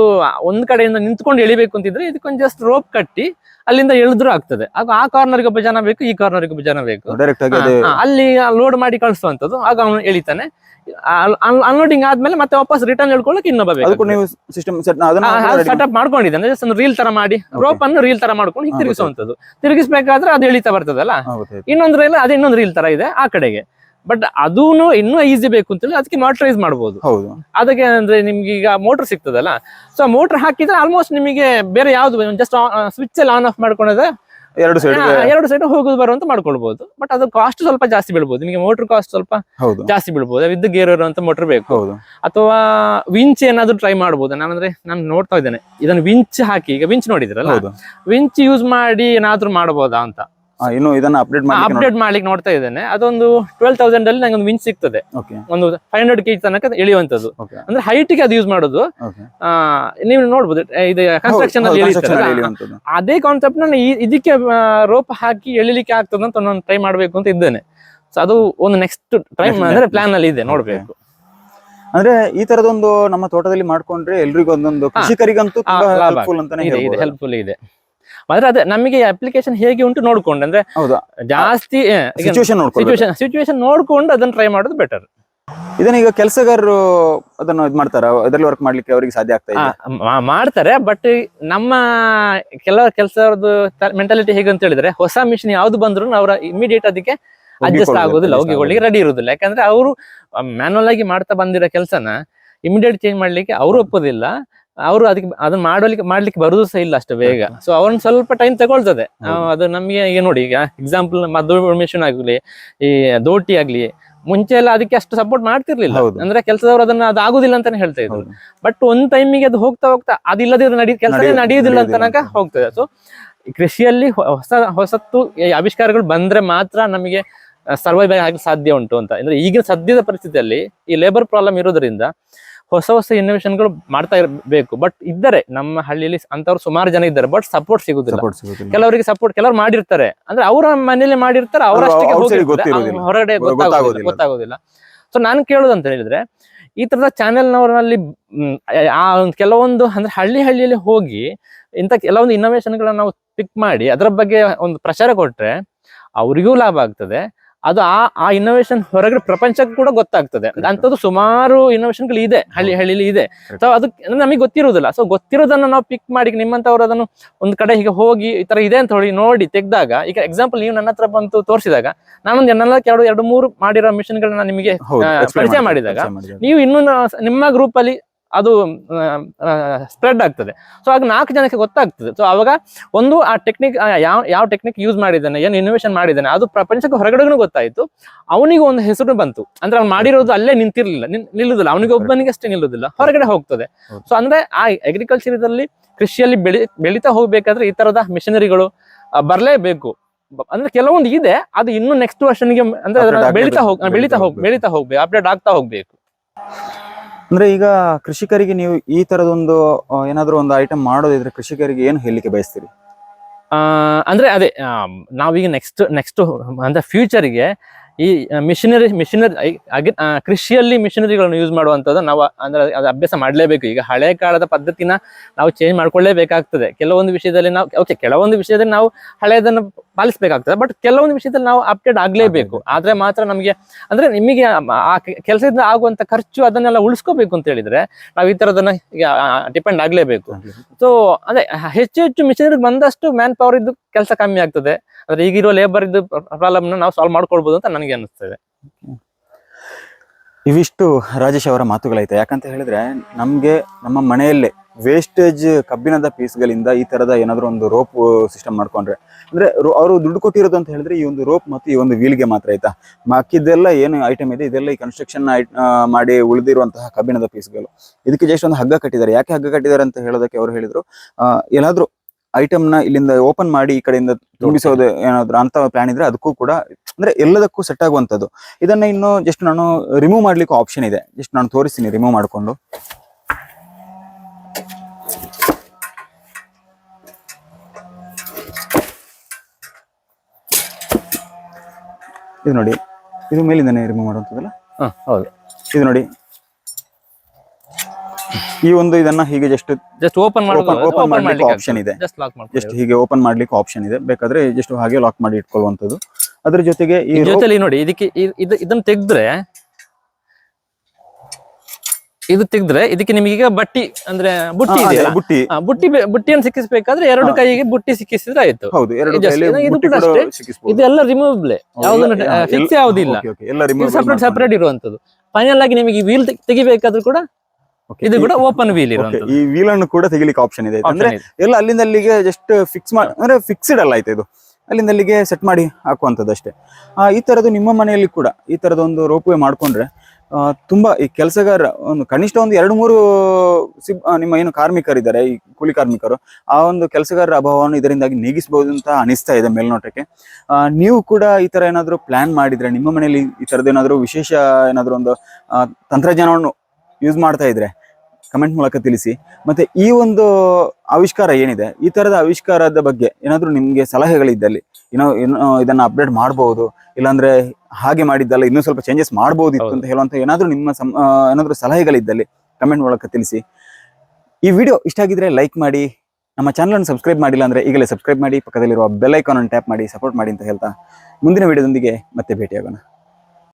ಒಂದ್ ಕಡೆಯಿಂದ ನಿಂತ್ಕೊಂಡು ಎಳಿಬೇಕು ಅಂತಿದ್ರೆ ಇದಕ್ಕೊಂದು ಜಸ್ಟ್ ರೋಪ್ ಕಟ್ಟಿ ಅಲ್ಲಿಂದ ಎಳಿದ್ರು ಆಗ್ತದೆ. ಆಗ ಆ ಕಾರ್ನರ್ಗೆ ಒಬ್ಬ ಜನ ಬೇಕು ಈ ಕಾರ್ನರ್ಗೆ ಒಬ್ಬ ಜನ ಬೇಕು. ಡೈರೆಕ್ಟ್ ಅಲ್ಲಿ ಲೋಡ್ ಮಾಡಿ ಕಳಿಸುವಂತದ್ದು ಆಗ ಅವನು ಎಳಿತಾನೆ. ಅನ್ಲೋಡಿಂಗ್ ಆದ್ಮೇಲೆ ಮತ್ತೆ ವಾಪಸ್ ರಿಟರ್ನ್ ಹೇಳ್ಕೊಳ್ಳಕ್ಕೆ ಇನ್ನೊಬ್ಬ ಅದಕ್ಕೂ ಬೇಕು ನೀವು ಸಿಸ್ಟಮ್ ಸೆಟ್ ಅದನ್ನ ಅಪ್ ಸೆಟಪ್ ಮಾಡ್ಕೊಂಡಿದ್ದಾನೆ. ಜಸ್ಟ್ ಒಂದು ರೀಲ್ ತರ ಮಾಡಿ ರೋಪ್ ಅನ್ನು ರೀಲ್ ತರ ಮಾಡ್ಕೊಂಡು ಹಿಂಗೆ ತಿರುಗಿಸುವಂತದ್ದು ತಿರುಗಿಸ್ಬೇಕಾದ್ರೆ ಅದು ಎಳಿತಾ ಬರ್ತದಲ್ಲ. ಇನ್ನೊಂದು ರೈಲ್ ಅದೇ ಇನ್ನೊಂದು ರೀಲ್ ತರ ಇದೆ ಆ ಕಡೆಗೆ. ಬಟ್ ಅದೂ ಇನ್ನೂ ಈಸಿ ಬೇಕು ಅಂತೇಳಿ ಅದಕ್ಕೆ ಮೋಟರೈಸ್ ಮಾಡಬಹುದು ಹೌದು. ಅದಕ್ಕೆ ಅಂದ್ರೆ ನಿಮ್ಗೆ ಈಗ ಮೋಟರ್ ಸಿಗ್ತದಲ್ಲ? ಸೊ ಮೋಟರ್ ಹಾಕಿದ್ರೆ ಆಲ್ಮೋಸ್ಟ್ ನಿಮಗೆ ಬೇರೆ ಯಾವ್ದು ಜಸ್ಟ್ ಸ್ವಿಚ್ ಅಲ್ಲಿ ಆನ್ ಆಫ್ ಮಾಡ್ಕೊಂಡ್ರೆ ಎರಡು ಸೈಡ್ ಎರಡು ಸೈಡ್ ಹೋಗುದು ಬರುವಂತ ಮಾಡ್ಕೊಳ್ಬಹುದು ಬಟ್ ಅದು ಕಾಸ್ಟ್ ಸ್ವಲ್ಪ ಜಾಸ್ತಿ ಬೀಳ್ಬಹುದು ನಿಮಗೆ ಮೋಟರ್ ಕಾಸ್ಟ್ ಸ್ವಲ್ಪ ಜಾಸ್ತಿ ಬೀಳ್ಬೋದು. ವಿದ್ ಗೇರ್ ಇರುವಂತ ಮೋಟರ್ ಬೇಕು. ಅಥವಾ ವಿಂಚ್ ಏನಾದ್ರು ಟ್ರೈ ಮಾಡಬಹುದು ನಾನಂದ್ರೆ ನಾನು ನೋಡ್ತಾ ಇದ್ದೇನೆ. ಇದನ್ನ ವಿಂಚ್ ಹಾಕಿ ಈಗ ವಿಂಚ್ ನೋಡಿದ್ರಲ್ಲ? ವಿಂಚ್ ಯೂಸ್ ಮಾಡಿ ಏನಾದ್ರು ಮಾಡಬಹುದಾ ಅಂತ. ಇನ್ನು ಇದನ್ನ ಅಪ್ಡೇಟ್ ಮಾಡಿ ಅಪ್ಡೇಟ್ ಮಾಡ್ಲಿಕ್ಕೆ ನೋಡ್ತಾ ಇದ್ದೇನೆ. ಅದೊಂದು ಟ್ವೆಲ್ ತೌಸಂಡ್ ಅಲ್ಲಿ ನಂಗೆ ಒಂದು ವಿಂಚ್ ಸಿಗ್ತದೆ ಒಂದು ಫೈವ್ ಹಂಡ್ರೆಡ್ ಕೆಜಿ ತನಕ ಇಳಿಯುವಂತದ್ದು ಅಂದ್ರೆ ಹೈಟ್ಗೆ ಅದು ಯೂಸ್ ಮಾಡೋದು. ನೀವು ನೋಡ್ಬೋದು ಇದು ಕನ್ಸ್ಟ್ರಕ್ಷನ್ ಅಲ್ಲಿ ಅದೇ ಕಾನ್ಸೆಪ್ಟ್ ನಾನು ಇದಕ್ಕೆ ರೋಪ್ ಹಾಕಿ ಎಳಿಲಿಕ್ಕೆ ಆಗ್ತದೆ ಅಂತ ನಾನು ಟ್ರೈ ಮಾಡ್ಬೇಕು ಅಂತ ಇದ್ದೇನೆ. ಸೊ ಅದು ಒಂದು ನೆಕ್ಸ್ಟ್ ಟ್ರೈ ಅಂದ್ರೆ ಪ್ಲಾನ್ ಅಲ್ಲಿ ಇದೆ ನೋಡ್ಬೇಕು. ಅಂದ್ರೆ ಈ ತರದೊಂದು ನಮ್ಮ ತೋಟದಲ್ಲಿ ಮಾಡ್ಕೊಂಡ್ರೆ ಎಲ್ರಿಗೂ ಒಂದೊಂದು. ಕೃಷಿಕರಿಗಂತೂ ಹೆಲ್ಪ್ಫುಲ್ ಅಂತಾನೆ ಇದೆ ಹೆಲ್ಪ್ಫುಲ್ ಇದೆ. ಆದ್ರೆ ಅದೇ ನಮಗೆ ಅಪ್ಲಿಕೇಶನ್ ಹೇಗೆ ಉಂಟು ನೋಡ್ಕೊಂಡು ಅಂದ್ರೆ ಜಾಸ್ತಿ ಸಿಚುವೇಶನ್ ನೋಡ್ಕೊಂಡು ಅದನ್ನ ಟ್ರೈ ಮಾಡೋದು ಬೆಟರ್ ಇದನ್ನ ಈಗ ಕೆಲಸಗಾರರು ಅದನ್ನ ಇದು ಮಾಡ್ತಾರ? ಅದರಲ್ಲಿ ವರ್ಕ್ ಮಾಡ್ಲಿಕ್ಕೆ ಅವರಿಗೆ ಸಾಧ್ಯ ಆಗ್ತಾ ಇದೆ? ಮಾಡ್ತಾರೆ ಬಟ್ ನಮ್ಮ ಕೆಲವ ಕೆಲಸದ್ದು ಮೆಂಟಾಲಿಟಿ ಹೇಗೆ ಅಂತ ಹೇಳಿದ್ರೆ ಹೊಸ ಮಿಷಿನ್ ಯಾವ್ದು ಬಂದ್ರು ಅವರ ಇಮಿಡಿಯೇಟ್ ಅದಕ್ಕೆ ಅಡ್ಜಸ್ಟ್ ಆಗೋದಿಲ್ಲ ಹೋಗಿಕೊಳ್ಳಿಕ್ಕೆ ರೆಡಿ ಇರುದಿಲ್ಲ. ಯಾಕಂದ್ರೆ ಅವರು ಮ್ಯಾನುವಲ್ ಆಗಿ ಮಾಡ್ತಾ ಬಂದಿರೋ ಕೆಲಸನ ಇಮಿಡಿಯೇಟ್ ಚೇಂಜ್ ಮಾಡ್ಲಿಕ್ಕೆ ಅವರು ಒಪ್ಪೋದಿಲ್ಲ. ಅವರು ಅದಕ್ಕೆ ಅದನ್ನ ಮಾಡಲಿಕ್ಕೆ ಮಾಡ್ಲಿಕ್ಕೆ ಬರುದು ಸಹ ಇಲ್ಲ ಅಷ್ಟು ಬೇಗ. ಸೊ ಅವ್ರನ್ನ ಸ್ವಲ್ಪ ಟೈಮ್ ತಗೊಳ್ತದೆ. ಅದು ನಮಗೆ ಈಗ ನೋಡಿ ಈಗ ಎಕ್ಸಾಂಪಲ್ ಮದ್ದು ಮಿಷನ್ ಆಗ್ಲಿ ಈ ದೋಟಿ ಆಗ್ಲಿ ಮುಂಚೆ ಎಲ್ಲ ಅದಕ್ಕೆ ಅಷ್ಟು ಸಪೋರ್ಟ್ ಮಾಡ್ತಿರ್ಲಿಲ್ಲ. ಅಂದ್ರೆ ಕೆಲಸದವರು ಅದನ್ನ ಅದು ಆಗುದಿಲ್ಲ ಅಂತಾನೆ ಹೇಳ್ತಾ ಇದ್ರು. ಬಟ್ ಒಂದ್ ಟೈಮಿಗೆ ಅದು ಹೋಗ್ತಾ ಹೋಗ್ತಾ ಅದಿಲ್ಲದೆ ನಡಿ ಕೆಲಸ ನಡೆಯುದಿಲ್ಲ ನಡೆಯುವುದಿಲ್ಲ ಅಂತ ತನಕ ಹೋಗ್ತದೆ. ಸೊ ಕೃಷಿಯಲ್ಲಿ ಹೊಸ ಹೊಸತ್ತು ಈ ಆವಿಷ್ಕಾರಗಳು ಬಂದ್ರೆ ಮಾತ್ರ ನಮಗೆ ಸರ್ವೈವ್ ಆಗಲಿ ಸಾಧ್ಯ ಉಂಟು ಅಂತ. ಅಂದ್ರೆ ಈಗಿನ ಸದ್ಯದ ಪರಿಸ್ಥಿತಿಯಲ್ಲಿ ಈ ಲೇಬರ್ ಪ್ರಾಬ್ಲಮ್ ಇರೋದ್ರಿಂದ ಹೊಸ ಹೊಸ ಇನ್ನೋವೇಷನ್ಗಳು ಮಾಡ್ತಾ ಇರಬೇಕು. ಬಟ್ ಇದ್ದಾರೆ ನಮ್ಮ ಹಳ್ಳಿಯಲ್ಲಿ ಅಂತವ್ರು ಸುಮಾರು ಜನ ಇದ್ದಾರೆ. ಬಟ್ ಸಪೋರ್ಟ್ ಸಿಗುದಿಲ್ಲ. ಕೆಲವರಿಗೆ ಸಪೋರ್ಟ್ ಕೆಲವರು ಮಾಡಿರ್ತಾರೆ. ಅಂದ್ರೆ ಅವರ ಮನೇಲಿ ಮಾಡಿರ್ತಾರೆ ಅವ್ರು ಅವರಷ್ಟಕ್ಕೆ ಹೊರಗಡೆ ಗೊತ್ತಾಗೋದಿಲ್ಲ. ಗೊತ್ತಾಗೋದಿಲ್ಲ. ಸೊ ನಾನು ಕೇಳೋದು ಅಂತ ಹೇಳಿದ್ರೆ ಈ ತರದ ಚಾನೆಲ್ನವರಲ್ಲಿ ಆ ಒಂದು ಕೆಲವೊಂದು ಅಂದ್ರೆ ಹಳ್ಳಿ ಹಳ್ಳಿಯಲ್ಲಿ ಹೋಗಿ ಇಂಥ ಕೆಲವೊಂದು ಇನ್ನೋವೇಷನ್ಗಳನ್ನ ನಾವು ಪಿಕ್ ಮಾಡಿ ಅದರ ಬಗ್ಗೆ ಒಂದು ಪ್ರಚಾರ ಕೊಟ್ರೆ ಅವರಿಗೂ ಲಾಭ ಆಗ್ತದೆ. ಅದು ಆ ಆ ಇನ್ನೋವೇಶನ್ ಹೊರಗಡೆ ಪ್ರಪಂಚಕ್ಕೂ ಕೂಡ ಗೊತ್ತಾಗ್ತದೆ. ಅಂಥದ್ದು ಸುಮಾರು ಇನ್ನೋವೇಷನ್ಗಳು ಇದೆ ಹಳ್ಳಿ ಹಳ್ಳಿಲಿ ಇದೆ. ಸೊ ಅದು ನಮಗೆ ಗೊತ್ತಿರುವುದಿಲ್ಲ. ಸೊ ಗೊತ್ತಿರೋದನ್ನ ನಾವು ಪಿಕ್ ಮಾಡಿ ನಿಮ್ಮಂತವ್ರು ಅದನ್ನು ಒಂದ್ ಕಡೆ ಹೀಗೆ ಹೋಗಿ ಈ ತರ ಇದೆ ಅಂತ ಹೇಳಿ ನೋಡಿ ತೆಗ್ದಾಗ ಈಗ ಎಕ್ಸಾಂಪಲ್ ನೀವು ನನ್ನ ಹತ್ರ ಬಂತು ತೋರಿಸಿದಾಗ ನಾನೊಂದು ಎನ್ನೆಲ್ಲ ಎರಡು ಎರಡು ಮೂರು ಮಾಡಿರೋ ಮಿಷನ್ಗಳನ್ನ ನಿಮಗೆ ಪರಿಚಯ ಮಾಡಿದಾಗ ನೀವು ಇನ್ನೂ ನಿಮ್ಮ ಗ್ರೂಪ್ ಅಲ್ಲಿ ಅದು ಸ್ಪ್ರೆಡ್ ಆಗ್ತದೆ. ಸೊ ಆಗ ನಾಲ್ಕು ಜನಕ್ಕೆ ಗೊತ್ತಾಗ್ತದೆ. ಸೊ ಅವಾಗ ಒಂದು ಆ ಟೆಕ್ನಿಕ್ ಯಾವ ಯಾವ ಟೆಕ್ನಿಕ್ ಯೂಸ್ ಮಾಡಿದ್ದಾನೆ ಏನು ಇನ್ನೋವೇಷನ್ ಮಾಡಿದ್ದಾನೆ ಅದು ಪ್ರಪಂಚಕ್ಕೆ ಹೊರಗಡೆಗೂ ಗೊತ್ತಾಯಿತು. ಅವನಿಗೆ ಒಂದು ಹೆಸರು ಬಂತು. ಅಂದ್ರೆ ಅವ್ನು ಮಾಡಿರೋದು ಅಲ್ಲೇ ನಿಂತಿರ್ಲಿಲ್ಲ ನಿಲ್ಲುದಿಲ್ಲ. ಅವನಿಗೆ ಒಬ್ಬನಿಗೆ ಅಷ್ಟೇ ನಿಲ್ಲುದಿಲ್ಲ ಹೊರಗಡೆ ಹೋಗ್ತದೆ. ಸೊ ಅಂದ್ರೆ ಆ ಅಗ್ರಿಕಲ್ಚರ್ ಇದರಲ್ಲಿ ಕೃಷಿಯಲ್ಲಿ ಬೆಳಿ ಬೆಳೀತಾ ಹೋಗ್ಬೇಕಾದ್ರೆ ಈ ತರದ ಮಿಷನರಿಗಳು ಬರಲೇಬೇಕು. ಅಂದ್ರೆ ಕೆಲವೊಂದು ಇದೆ ಅದು ಇನ್ನು ನೆಕ್ಸ್ಟ್ ವರ್ಷನ್ಗೆ ಅಂದ್ರೆ ಬೆಳೀತಾ ಹೋಗ್ ಬೆಳೀತಾ ಹೋಗ್ ಬೆಳೀತಾ ಹೋಗ್ಬೇಕು. ಅಪ್ಡೇಟ್ ಆಗ್ತಾ ಹೋಗ್ಬೇಕು. ಅಂದ್ರೆ ಈಗ ಕೃಷಿಕರಿಗೆ ನೀವು ಈ ತರದೊಂದು ಏನಾದ್ರೂ ಒಂದು ಐಟಮ್ ಮಾಡೋದಿದ್ರೆ ಕೃಷಿಕರಿಗೆ ಏನು ಹೇಳಲಿಕ್ಕೆ ಬಯಸ್ತೀರಿ? ಅಂದ್ರೆ ಅದೇ ನಾವೀಗ ನೆಕ್ಸ್ಟ್ ನೆಕ್ಸ್ಟ್ ಅಂದ್ರೆ ಫ್ಯೂಚರ್ಗೆ ಈ ಮಿಷನರಿ ಅಗಿ ಕೃಷಿಯಲ್ಲಿ ಮಿಷಿನರಿಗಳನ್ನು ಯೂಸ್ ಮಾಡುವಂಥದ್ದು ನಾವು, ಅಂದ್ರೆ ಅದು ಅಭ್ಯಾಸ ಮಾಡಲೇಬೇಕು. ಈಗ ಹಳೆ ಕಾಲದ ಪದ್ಧತಿನ ನಾವು ಚೇಂಜ್ ಮಾಡ್ಕೊಳ್ಳೇಬೇಕಾಗ್ತದೆ. ಕೆಲವೊಂದು ವಿಷಯದಲ್ಲಿ ನಾವು ಓಕೆ ಕೆಲವೊಂದು ವಿಷಯದಲ್ಲಿ ನಾವು ಹಳೆಯದನ್ನು ಪಾಲಿಸಬೇಕಾಗ್ತದೆ. ಬಟ್ ಕೆಲವೊಂದು ವಿಷಯದಲ್ಲಿ ನಾವು ಅಪ್ಡೇಟ್ ಆಗಲೇಬೇಕು. ಆದ್ರೆ ಮಾತ್ರ ನಮಗೆ ಅಂದ್ರೆ ನಿಮಗೆ ಆ ಕೆಲಸದಿಂದ ಆಗುವಂತ ಖರ್ಚು ಅದನ್ನೆಲ್ಲ ಉಳಿಸ್ಕೋಬೇಕು ಅಂತ ಹೇಳಿದ್ರೆ ನಾವು ಈ ತರದನ್ನ ಡಿಪೆಂಡ್ ಆಗ್ಲೇಬೇಕು. ಸೊ ಅಂದ್ರೆ ಹೆಚ್ಚು ಹೆಚ್ಚು ಮಿಷನರಿ ಬಂದಷ್ಟು ಮ್ಯಾನ್ ಪವರ್ ಇದ್ದು ಕೆಲಸ ಕಮ್ಮಿ ಆಗ್ತದೆ. ಅಂದ್ರೆ ಈಗಿರೋ ಲೇಬರ್ ಇದ್ದು ಪ್ರಾಬ್ಲಮ್ ನಾವು ಸಾಲ್ವ್ ಮಾಡ್ಕೊಳ್ಬಹುದು ಅಂತ ನನಗೆ ಅನಿಸ್ತದೆ ಇವಿಷ್ಟು ರಾಜೇಶ್ ಅವರ ಮಾತುಗಳೈತೆ ಯಾಕಂತ ಹೇಳಿದ್ರೆ ನಮ್ಗೆ ನಮ್ಮ ಮನೆಯಲ್ಲೇ ವೇಸ್ಟೇಜ್ ಕಬ್ಬಿಣದ ಪೀಸ್ಗಳಿಂದ ಈ ತರದ ಏನಾದ್ರು ಒಂದು ರೋಪ್ ಸಿಸ್ಟಮ್ ಮಾಡ್ಕೊಂಡ್ರೆ. ಅಂದ್ರೆ ಅವರು ದುಡ್ಡು ಕೊಟ್ಟಿರೋದು ಅಂತ ಹೇಳಿದ್ರೆ ಈ ಒಂದು ರೋಪ್ ಮತ್ತು ಈ ಒಂದು ವೀಲ್ಗೆ ಮಾತ್ರ ಆಯ್ತಾ? ಬಾಕಿದೆಲ್ಲ ಏನು ಐಟಮ್ ಇದೆ? ಇದೆಲ್ಲ ಈ ಕನ್ಸ್ಟ್ರಕ್ಷನ್ ಮಾಡಿ ಉಳಿದಿರುವಂತಹ ಕಬ್ಬಿಣದ ಪೀಸ್ಗಳು. ಇದಕ್ಕೆ ಜಸ್ಟ್ ಒಂದು ಹಗ್ಗ ಕಟ್ಟಿದ್ದಾರೆ. ಯಾಕೆ ಹಗ್ಗ ಕಟ್ಟಿದ್ದಾರೆ ಅಂತ ಹೇಳೋದಕ್ಕೆ ಅವರು ಹೇಳಿದ್ರು ಎಲ್ಲಾದ್ರೂ ಐಟಮ್ನ ಇಲ್ಲಿಂದ ಓಪನ್ ಮಾಡಿ ಈ ಕಡೆಯಿಂದ ತುಂಬಿಸೋದು ಏನಾದ್ರು ಅಂತ ಪ್ಲಾನ್ ಇದ್ರೆ ಅದಕ್ಕೂ ಕೂಡ, ಅಂದ್ರೆ ಎಲ್ಲದಕ್ಕೂ ಸೆಟ್ ಆಗುವಂತದ್ದು ಇದನ್ನ ಇನ್ನು ಜಸ್ಟ್ ನಾನು ರಿಮೂವ್ ಮಾಡ್ಲಿಕ್ಕೆ ಆಪ್ಷನ್ ಇದೆ. ಜಸ್ಟ್ ನಾನು ತೋರಿಸ್ತೀನಿ ರಿಮೂವ್ ಮಾಡ್ಕೊಂಡು. ಇದು ನೋಡಿ ಇದು ಮೇಲಿಂದನೇ ರಿಮೂವ್ ಮಾಡುವಂಥದ್ದಲ್ಲ? ಹ ಹೌದು. ಇದು ನೋಡಿ. ಈ ಒಂದು ಇದನ್ನ ಹೀಗೆ ಜಸ್ಟ್ ಜಸ್ಟ್ ಓಪನ್ ಓಪನ್ ಮಾಡ್ಲಿಕ್ಕೆ ಆಪ್ಷನ್ ಇದೆ. ಜಸ್ಟ್ ಹೀಗೆ ಓಪನ್ ಮಾಡ್ಲಿಕ್ಕೆ ಆಪ್ಷನ್ ಇದೆ. ಬೇಕಾದ್ರೆ ಜಸ್ಟ್ ಹಾಗೆ ಲಾಕ್ ಮಾಡಿ ಇಟ್ಕೊಳ್ಳುವಂಥದ್ದು. ಅದ್ರ ಜೊತೆಗೆ ಈ ಜೊತೆಲಿ ನೋಡಿ ಇದಕ್ಕೆ ಇದನ್ನ ತೆಗೆದ್ರೆ ಇದು ತೆಗೆದ್ರೆ ಇದಕ್ಕೆ ನಿಮಗೆ ಈಗ ಬಟ್ಟಿ ಅಂದ್ರೆ ಬುಟ್ಟಿ ಇದೆ ಬುಟ್ಟಿ. ಬುಟ್ಟಿ ಬುಟ್ಟಿಯನ್ನು ಸಿಕ್ಕಿಸ್ಬೇಕಾದ್ರೆ ಎರಡು ಕೈಗೆ ಬುಟ್ಟಿ ಸಿಕ್ಕಿಸಿದ್ರೆ ಆಯ್ತು. ಇದು ಕೂಡ ಅಷ್ಟೇ. ಇದೆಲ್ಲ ರಿಮೂವಬಲ್ ಫಿಕ್ಸ್ ಯಾವ್ದಿಲ್ಲ. ಸಪರೇಟ್ ಸಪರೇಟ್ ಇರುವಂತದ್ದು ಫೈನಲ್ ಆಗಿ ನಿಮಗೆ ವೀಲ್ ತೆಗಿಬೇಕಾದ್ರೂ ಕೂಡ ಇದು ಕೂಡ ಓಪನ್ ವೀಲ್ ಈ ವೀಲ್ ಅನ್ನು ಕೂಡ ತೆಗಿಲಿಕ್ಕೆ ಆಪ್ಷನ್ ಇದೆ. ಅಂದ್ರೆ ಎಲ್ಲ ಅಲ್ಲಿಂದ ಅಲ್ಲಿಗೆ ಜಸ್ಟ್ ಫಿಕ್ಸ್ ಮಾಡಿ ಅಂದ್ರೆ ಫಿಕ್ಸ್ಡ್ ಅಲ್ಲ ಆಯ್ತು ಇದು. ಅಲ್ಲಿಂದ ಅಲ್ಲಿಗೆ ಸೆಟ್ ಮಾಡಿ ಹಾಕುವಂತದ್ದು ಅಷ್ಟೇ. ಈ ತರದ್ದು ನಿಮ್ಮ ಮನೆಯಲ್ಲಿ ಕೂಡ ಈ ತರದ ಒಂದು ರೋಪ್ ವೇ ಮಾಡ್ಕೊಂಡ್ರೆ ತುಂಬಾ ಈ ಕೆಲಸಗಾರ, ಒಂದು ಕನಿಷ್ಠ ಒಂದು ಎರಡು ಮೂರು ಸಿಬ್ ನಿಮ್ಮ ಏನು ಕಾರ್ಮಿಕರಿದ್ದಾರೆ, ಈ ಕೂಲಿ ಕಾರ್ಮಿಕರು, ಆ ಒಂದು ಕೆಲಸಗಾರರ ಅಭಾವವನ್ನು ಇದರಿಂದಾಗಿ ನೀಗಿಸಬಹುದು ಅಂತ ಅನಿಸ್ತಾ ಇದೆ ಮೇಲ್ನೋಟಕ್ಕೆ. ನೀವು ಕೂಡ ಈ ತರ ಏನಾದ್ರು ಪ್ಲಾನ್ ಮಾಡಿದ್ರೆ, ನಿಮ್ಮ ಮನೆಯಲ್ಲಿ ಈ ತರದ ವಿಶೇಷ ಏನಾದ್ರು ಒಂದು ತಂತ್ರಜ್ಞಾನವನ್ನು ಯೂಸ್ ಮಾಡ್ತಾ ಇದ್ರೆ, ಕಮೆಂಟ್ ಮೂಲಕ ತಿಳಿಸಿ. ಮತ್ತೆ ಈ ಒಂದು ಆವಿಷ್ಕಾರ ಏನಿದೆ, ಈ ತರದ ಆವಿಷ್ಕಾರದ ಬಗ್ಗೆ ಏನಾದ್ರು ನಿಮ್ಗೆ ಸಲಹೆಗಳಿದ್ದಲ್ಲಿ, ಏನೋ ಏನೋ ಇದನ್ನ ಅಪ್ಡೇಟ್ ಮಾಡಬಹುದು ಇಲ್ಲಾಂದ್ರೆ ಹಾಗೆ ಮಾಡಿದ್ದಲ್ಲ ಇನ್ನೂ ಸ್ವಲ್ಪ ಚೇಂಜಸ್ ಮಾಡಬಹುದಿತ್ತು ಅಂತ ಹೇಳುವಂತ ಏನಾದ್ರೂ ನಿಮ್ಮ ಸಂ ಏನಾದ್ರೂ ಸಲಹೆಗಳಿದ್ದಲ್ಲಿ ಕಮೆಂಟ್ ಮೂಲಕ ತಿಳಿಸಿ. ಈ ವಿಡಿಯೋ ಇಷ್ಟ ಆಗಿದ್ರೆ ಲೈಕ್ ಮಾಡಿ ನಮ್ಮ ಚಾನಲ್ ಅನ್ನು ಸಬ್ಸ್ಕ್ರೈಬ್ ಮಾಡಿಲ್ಲ ಅಂದ್ರೆ ಈಗಲೇ ಸಬ್ಸ್ಕ್ರೈಬ್ ಮಾಡಿ ಪಕ್ಕದಲ್ಲಿರುವ ಬೆಲ್ ಐಕಾನ್ ಅನ್ನು ಟ್ಯಾಪ್ ಮಾಡಿ ಸಪೋರ್ಟ್ ಮಾಡಿ ಅಂತ ಹೇಳ್ತಾ ಮುಂದಿನ ವಿಡಿಯೋದೊಂದಿಗೆ ಮತ್ತೆ ಭೇಟಿಯಾಗೋಣ.